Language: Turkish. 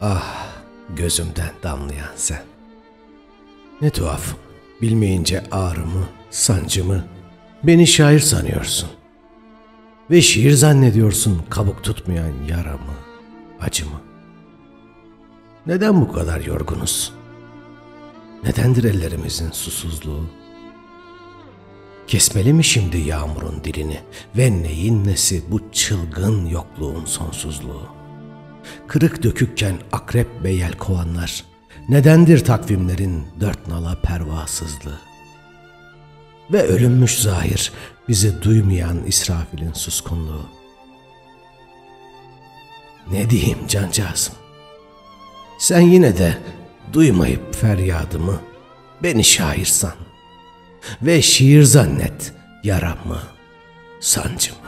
Ah gözümden damlayan sen. Ne tuhaf. Bilmeyince ağrımı, sancımı, beni şair sanıyorsun. Ve şiir zannediyorsun kabuk tutmayan yaramı, acımı. Neden bu kadar yorgunuz? Nedendir ellerimizin susuzluğu? Kesmeli mi şimdi yağmurun dilini ve neyin nesi bu çılgın yokluğun sonsuzluğu? Kırık dökükken akrep ve yelkovanlar, nedendir takvimlerin dört nala pervasızlığı? Ve ölünmüş zahir bizi duymayan İsrafil'in suskunluğu. Ne diyeyim cancağızım? Sen yine de duymayıp feryadımı beni şair san ve şiir zannet yaramı, sancımı.